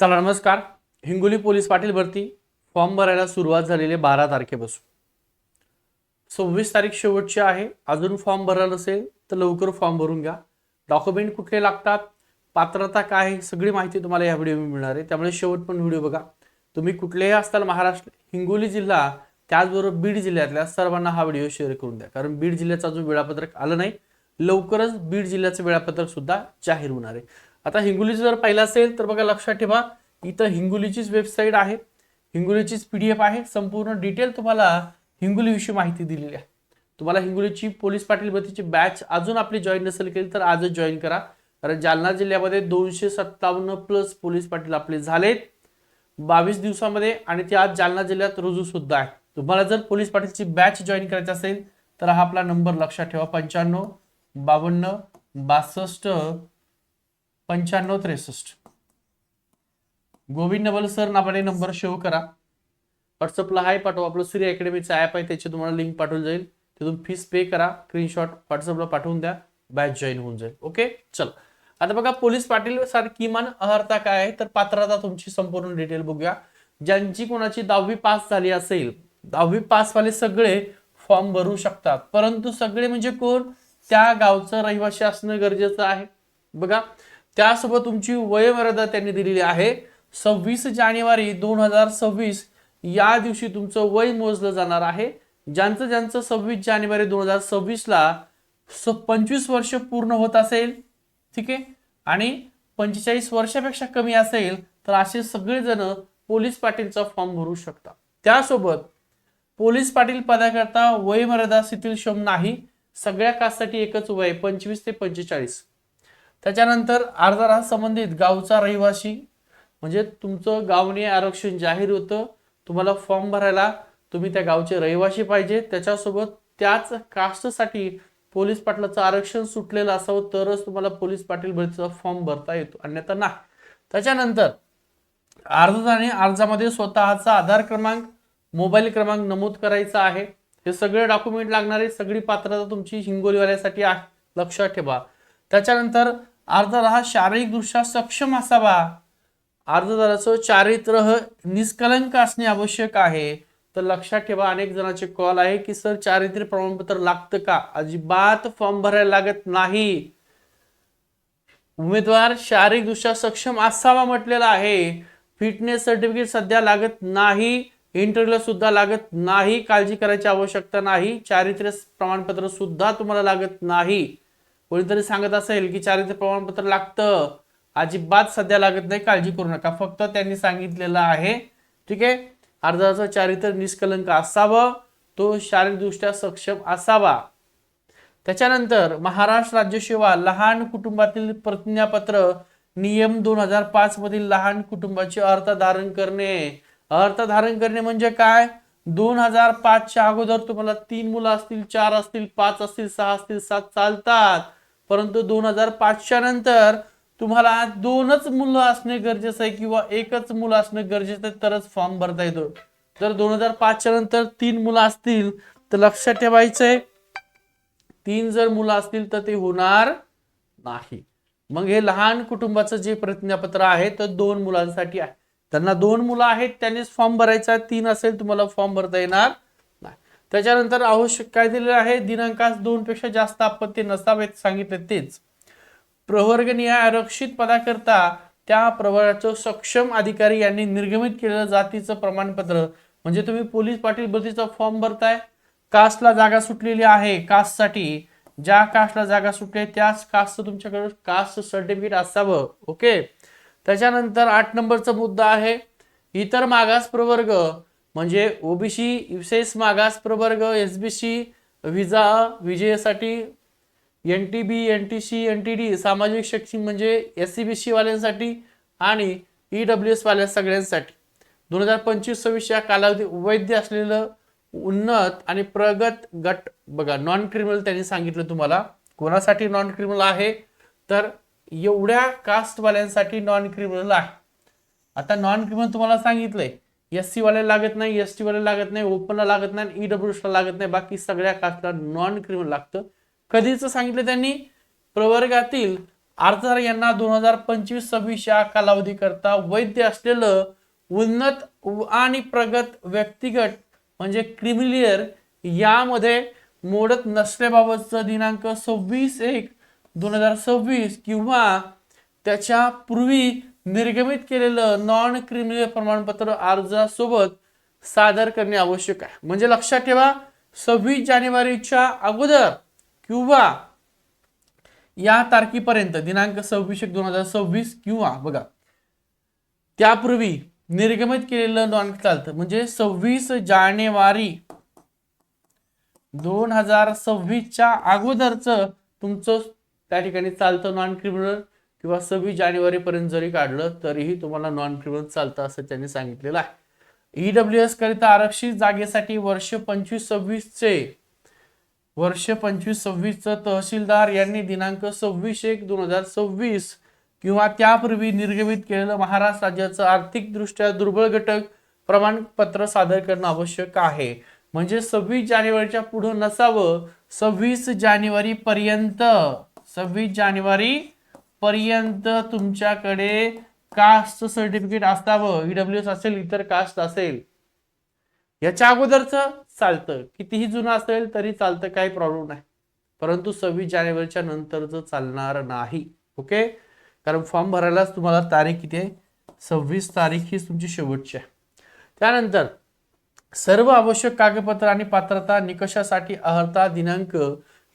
चला नमस्कार. हिंगोली पोलीस पाटील भरती. फॉर्म भरायला सुरुवात झालेली बारा तारखेपासून. सव्वीस तारीख शेवटची आहे. अजून फॉर्म भरला नसेल तर लवकर फॉर्म भरून घ्या. डॉक्युमेंट कुठले लागतात? पात्रता काय आहे? सगळी माहिती तुम्हाला या व्हिडिओमध्ये मिळणार आहे. त्यामुळे शेवट पण व्हिडिओ बघा. तुम्ही कुठलेही असताल महाराष्ट्र हिंगोली जिल्हा त्याचबरोबर बीड जिल्ह्यातल्या सर्वांना हा व्हिडिओ शेअर करून द्या. कारण बीड जिल्ह्याचं अजून वेळापत्रक आलं नाही. लवकरच बीड जिल्ह्याचं वेळापत्रक सुद्धा जाहीर होणार आहे. आता हिंगोलीचं जर पाहिलं असेल तर बघा लक्षात ठेवा इथं हिंगोलीचीच वेबसाईट आहे. हिंगोलीचीच पी डी एफ आहे. संपूर्ण डिटेल तुम्हाला हिंगोलीविषयी माहिती दिलेली आहे. तुम्हाला हिंगोलीची पोलीस पाटील भरतीची बॅच अजून आपली जॉईन नसेल केली तर आजच जॉईन करा. कारण जालना जिल्ह्यामध्ये दोनशे सत्तावन्न प्लस पोलीस पाटील आपले झालेत. बावीस दिवसामध्ये आणि ते आज जालना जिल्ह्यात रुजू सुद्धा आहे तुम्हाला जर पोलीस पाटीलची बॅच जॉईन करायची असेल तर हा आपला नंबर लक्षात ठेवा. पंच्याण्णव बावन्न बासष्ट पंच्याण्णव त्रेसष्ट. गोविंद नवल सर नावाने नंबर शेव करा. व्हॉट्सअपला हाय पाठवा. आपलं सूर्य अकॅडमीचं ॲप आहे त्याची तुम्हाला लिंक पाठवून जाईल. तिथून फीस पे करा. स्क्रीनशॉट व्हॉट्सअपला पाठवून द्या. बॅच जॉईन होऊन जाईल. ओके चल. आता बघा पोलीस पाटील सर किमान अर्हता काय आहे? तर पात्रता तुमची संपूर्ण डिटेल बघूया. ज्यांची कोणाची दहावी पास झाली असेल दहावी पास वाले सगळे फॉर्म भरू शकतात. परंतु सगळे म्हणजे कोण? त्या गावचं रहिवासी असणं गरजेचं आहे. बघा त्यासोबत तुमची वयोमर्यादा त्यांनी दिलेली आहे. सव्वीस जानेवारी दोन हजार सव्वीस या दिवशी तुमचं वय मोजलं जाणार आहे. ज्यांचं ज्यांचं सव्वीस जानेवारी दोन हजार सव्वीसला स पंचवीस वर्ष पूर्ण होत असेल ठीक आहे? आणि पंचेचाळीस वर्षापेक्षा कमी असेल तर असे सगळेजण पोलीस पाटीलचा फॉर्म भरू शकतात. त्यासोबत पोलीस पाटील पदाकरता वयमर्यादा शिथिलक्षम नाही. सगळ्या कास्टसाठी एकच वय पंचवीस ते पंचेचाळीस. त्याच्यानंतर अर्जाला संबंधित गावचा रहिवासी म्हणजे तुमचं गावने आरक्षण जाहीर होतं तुम्हाला फॉर्म भरायला तुम्ही त्या गावचे रहिवासी पाहिजे. त्याच्यासोबत त्याच कास्टसाठी पोलीस पाटलाचं आरक्षण सुटलेलं असावं तरच तुम्हाला पोलीस पाटील भरतीचा फॉर्म भरता येतो अन्यथा नाही. त्याच्यानंतर अर्जदाराने अर्जामध्ये स्वतःचा आधार क्रमांक मोबाईल क्रमांक नमूद करायचा आहे. हे सगळे डॉक्युमेंट लागणारे सगळी पात्रता तुमची हिंगोलीवाल्यासाठी आहे. लक्षात ठेवा. त्याच्यानंतर अर्जदार हा शारीरिकदृष्ट्या सक्षम असावा. अर्जदाराचं चारित्र्य निष्कलंक असणे आवश्यक आहे. तर लक्षात ठेवा अनेक जणांचे कॉल आहे की सर चारित्र्य प्रमाणपत्र लागतं का? अजिबात फॉर्म भरायला लागत नाही. उमेदवार शारीरिकदृष्ट्या सक्षम असावा म्हटलेला आहे. फिटनेस सर्टिफिकेट सध्या लागत नाही. इंटरव्ह्यूला सुद्धा लागत नाही. काळजी करायची आवश्यकता नाही. चारित्र्य प्रमाणपत्र सुद्धा तुम्हाला लागत नाही. कोणीतरी सांगत असेल की चारित्र्य प्रमाणपत्र लागतं. अजिबात सध्या लागत नाही काळजी करू नका. फक्त त्यांनी सांगितलेलं आहे. ठीक आहे? अर्जाचं चारित्र्य निष्कलंक असावं तो शारीरिकदृष्ट्या सक्षम असावा. त्याच्यानंतर महाराष्ट्र राज्य सेवा लहान कुटुंबातील प्रतिज्ञापत्र नियम दोन हजार पाच मधील लहान कुटुंबाचे अर्थ धारण करणे. अर्थ धारण करणे म्हणजे काय? दोन हजार पाचच्या अगोदर तुम्हाला तीन मुलं असतील चार असतील पाच असतील सहा असतील सात चालतात. परंतु दोन हजार पाचच्या नंतर तुम्हाला दोनच मुलं असणे गरजेचं आहे किंवा एकच मुलं असणं गरजेचं आहे तरच फॉर्म भरता येतो. जर दोन हजार पाचच्या नंतर तीन मुलं असतील तर लक्षात ठेवायचंय तीन जर मुलं असतील तर ते होणार नाही. मग हे लहान कुटुंबाचं जे प्रतिज्ञापत्र आहे तर दोन मुलांसाठी आहे. त्यांना दोन मुलं आहेत त्यांनीच फॉर्म भरायचा तीन असेल तुम्हाला फॉर्म भरता येणार त्याच्यानंतर आवश्यक काय दिलेलं आहे? दिनांकास दोन पेक्षा जास्त आपत्ती नसावेत सांगितले तेच. प्रवर्गनीय आरक्षित पदाकरता त्या प्रवर्गाचं सक्षम अधिकारी यांनी निर्गमित केलेलं जातीचं प्रमाणपत्र. म्हणजे तुम्ही पोलीस पाटील भरतीचा फॉर्म भरताय? कास्टला जागा सुटलेली आहे कास्टसाठी ज्या कास्टला जागा सुटली त्याच कास्टचं तुमच्याकडे कास्ट सर्टिफिकेट असावं. ओके? त्याच्यानंतर आठ नंबरचा मुद्दा आहे इतर मागास प्रवर्ग. म्हणजे ओबीसी विशेष मागास प्रवर्ग एसबीसी विजा विजेसाठी N T B N T C N T D सामाजिक शैक्षणिक म्हणजे एस सी बी सी वाल्यांसाठी आणि ई डब्ल्यू एस वाल्या सगळ्यांसाठी. दोन हजार पंचवीस सव्वीस या कालावधी वैध असलेलं उन्नत आणि प्रगत गट बघा नॉन क्रिमिनल त्यांनी सांगितलं तुम्हाला. कोणासाठी नॉन क्रिमिनल आहे? तर एवढ्या कास्टवाल्यांसाठी नॉन क्रिमिनल आहे. आता नॉन क्रिमिनल तुम्हाला सांगितलंय. एस सी लागत नाही एस टी लागत नाही ओपनला लागत नाही ईडब्ल्यूला लागत नाही. बाकी सगळ्या कास्टला नॉन क्रिमिनल लागतं. कधीच सांगितलं त्यांनी प्रवर्गातील अर्जदार यांना दोन हजार पंचवीस सव्वीस या कालावधी करता वैध असलेलं उन्नत व- आणि प्रगत व्यक्तिगत म्हणजे क्रिमिलियर यामध्ये मोडत नसल्याबाबतचं दिनांक सव्वीस एक दोन हजार सव्वीस किंवा त्याच्या पूर्वी निर्गमित केलेलं नॉन क्रिमिनल प्रमाणपत्र अर्जासोबत सादर करणे आवश्यक आहे. म्हणजे लक्षात ठेवा सव्वीस जानेवारीच्या अगोदर किंवा या तारखेपर्यंत दिनांक सव्वीस एक दोन हजार सव्वीस किंवा बघा त्यापूर्वी निर्गमित केलेलं नॉन चालतं म्हणजे सव्वीस जानेवारी दोन हजार सव्वीसच्या अगोदरचं तुमचं त्या ठिकाणी चालतं नॉन क्रिमिनल किंवा सव्वीस जानेवारीपर्यंत जरी काढलं तरीही तुम्हाला नॉन क्रिमिनल चालतं असं त्यांनी सांगितलेलं आहे. ईडब्ल्यू एस करिता आरक्षित जागेसाठी वर्ष पंचवीस सव्वीसचे वर्ष पंचवीस सव्वीसचं तहसीलदार यांनी दिनांक सव्वीस एक दोन हजार सव्वीस किंवा त्यापूर्वी निर्गमित केलेलं महाराष्ट्र राज्याचं आर्थिकदृष्ट्या दुर्बळ घटक प्रमाणपत्र सादर करणं आवश्यक आहे. म्हणजे सव्वीस जानेवारीच्या पुढं नसावं सव्वीस जानेवारी पर्यंत सव्वीस जानेवारी पर्यंत तुमच्याकडे कास्ट सर्टिफिकेट असावं ईडब्ल्यू एस असेल इतर कास्ट असेल याच्या अगोदरचं चालतं. कितीही जुनं असेल तरी चालतं काही प्रॉब्लेम नाही. परंतु सव्वीस जानेवारीच्या नंतरचं चालणार नाही. ओके कारण फॉर्म भरायलाच तुम्हाला तारीख किती आहे? सव्वीस तारीख ही तुमची शेवटची आहे. त्यानंतर सर्व आवश्यक कागदपत्र आणि पात्रता निकषासाठी अर्हता दिनांक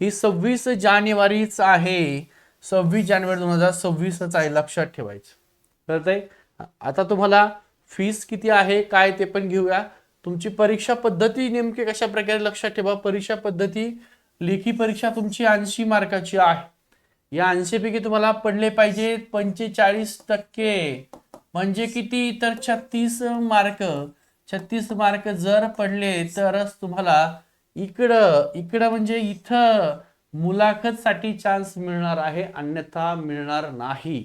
ही सव्वीस जानेवारीच आहे. सव्वीस जानेवारी दोन हजार सव्वीसच आहे लक्षात ठेवायचं. कळतंय? आता तुम्हाला फीस किती आहे काय ते पण घेऊया. तुमची परीक्षा पद्धती नेमकी कशा प्रकारे लक्षात ठेवा. परीक्षा पद्धती लेखी परीक्षा तुमची ऐंशी मार्काची आहे. या ऐंशीपैकी तुम्हाला पडले पाहिजे पंचेचाळीस टक्के. म्हणजे किती? तर छत्तीस मार्क. छत्तीस मार्क जर पडले तरच तुम्हाला इकडं इकडं म्हणजे इथं मुलाखत साठी चान्स मिळणार आहे अन्यथा मिळणार नाही.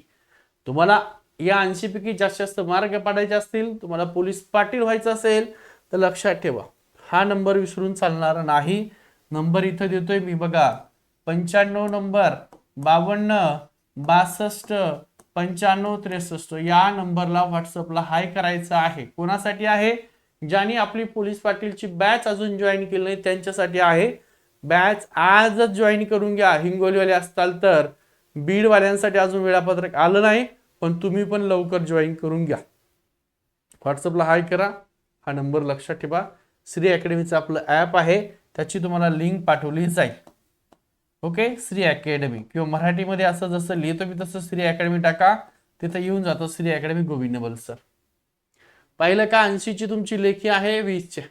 तुम्हाला या ऐंशी पैकी जास्तीत जास्त मार्ग पाडायचे असतील तुम्हाला पोलीस पाटील व्हायचं असेल तर लक्षात ठेवा. हा नंबर विसरून चालणार नाही. नंबर इथं देतोय मी बघा. पंच्याण्णव नंबर बावन्न बासष्ट पंच्याण्णव त्रेसष्ट. या नंबरला व्हॉट्सअपला हाय करायचं आहे. कोणासाठी आहे? ज्यांनी आपली पोलीस पाटीलची बॅच अजून जॉईन केली नाही त्यांच्यासाठी आहे. बॅच आजच जॉईन करून घ्या. हिंगोलीवाले असताल तर बीडवाल्यांसाठी अजून वेळापत्रक आलं नाही पण तुम्ही पण लवकर जॉईन करून घ्या. व्हॉट्सअपला हाय करा. हा नंबर लक्षात ठेवा. श्री अकॅडमीचं आपलं ॲप आहे. त्याची तुम्हाला लिंक पाठवली जाईल. ओके श्री अकॅडमी किंवा मराठीमध्ये असं जसं लिहितो मी तसं श्री अकॅडमी टाका. तिथं येऊन जातो श्री अकॅडमी गोविंदबल सर पाहिलं का? ऐंशीची तुमची लेखी आहे वीसचे.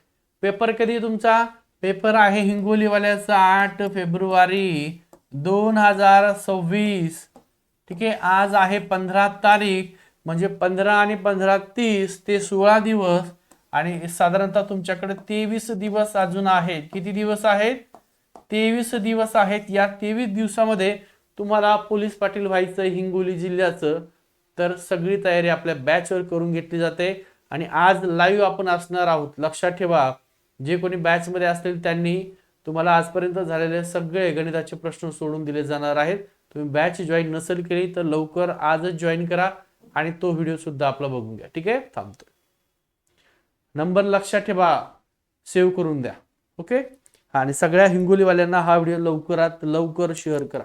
पेपर कधी तुमचा? पेपर आहे हिंगोलीवाल्याचा आठ फेब्रुवारी दोन हजार सव्वीस. ठीक आहे आज आहे पंधरा तारीख म्हणजे पंधरा आणि पंधरा तीस ते सोळा दिवस. आणि साधारणतः तुमच्याकडे तेवीस दिवस अजून आहेत. किती दिवस आहेत? तेवीस दिवस आहेत. या तेवीस दिवसामध्ये तुम्हाला पोलीस पाटील व्हायचं हिंगोली जिल्ह्याचं. तर सगळी तयारी आपल्या बॅचवर करून घेतली जाते. आणि आज लाईव्ह आपण असणार आहोत. लक्षात ठेवा. जे कोणी बॅचमध्ये असतील त्यांनी तुम्हाला आजपर्यंत झालेले सगळे गणिताचे प्रश्न सोडून दिले जाणार आहेत. तुम्ही बॅच जॉईन नसेल केली तर लवकर आजच जॉईन करा आणि तो व्हिडिओ सुद्धा आपला बघून घ्या. ठीक आहे? थांबतो नंबर लक्षात ठेवा. सेव्ह करून द्या. ओके आणि सगळ्या हिंगोलीवाल्यांना हा व्हिडिओ लवकरात लवकर शेअर करा.